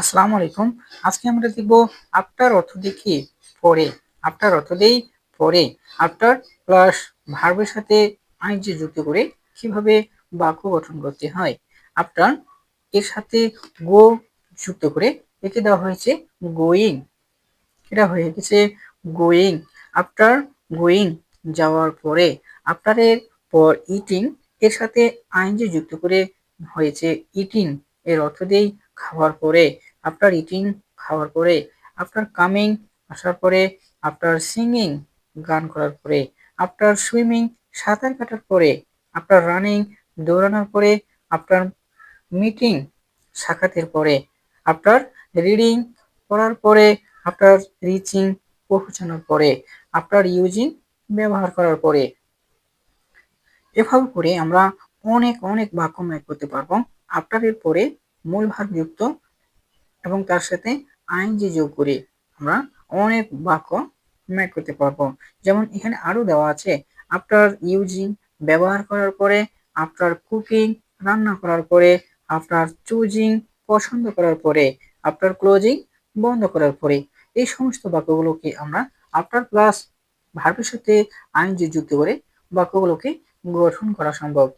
আসসালামু আলাইকুম। আজকে আমরা দেখব আফটার অর্থ দেখি পরে। আফটার অর্থ দেই পরে। আফটার প্লাস ভার্বের সাথে আইনজি যুক্ত করে কীভাবে বাক্য গঠন করতে হয়? আফটার এর সাথে গো যুক্ত করে একে দেওয়া হয়েছে গোয়িং। এটা হয়ে গেছে গোয়িং। আফটার গোয়িং যাওয়ার পরে আফটারের পর ইটিং এর সাথে আইনজি যুক্ত করে হয়েছে ইটিং। এর অর্থ দেই খাওয়ার পরে। আফটার ইটিং খাওয়ার পরে আফটার কামিং আসার পরে আফটার সিঙ্গিং গান করার পরে আফটার সুইমিং সাঁতার কাটার পরে আফটার রানিং দৌড়ানোর পরে আফটার মিটিং সাক্ষাতের পরে আফটার রিডিং পড়ার পরে আফটার রিচিং পৌঁছানোর পরে আফটার ইউজিং ব্যবহার করার পরে। এভাবে করে আমরা অনেক অনেক বাক্য ম্যাক করতে পারব। আফটারের পরে মূল যুক্ত এবং তার সাথে আইনজি যোগ করে আমরা অনেক বাক্য ম্যাক করতে পারব। যেমন এখানে আরও দেওয়া আছে আফটার ইউজিং ব্যবহার করার পরে আফটার কুকিং রান্না করার পরে আফটার চুজিং পছন্দ করার পরে আফটার ক্লোজিং বন্ধ করার পরে। এই সমস্ত বাক্যগুলোকে আমরা আফটার প্লাস ভার্বের সাথে আইনজি যুক্ত করে বাক্যগুলোকে গঠন করা সম্ভব।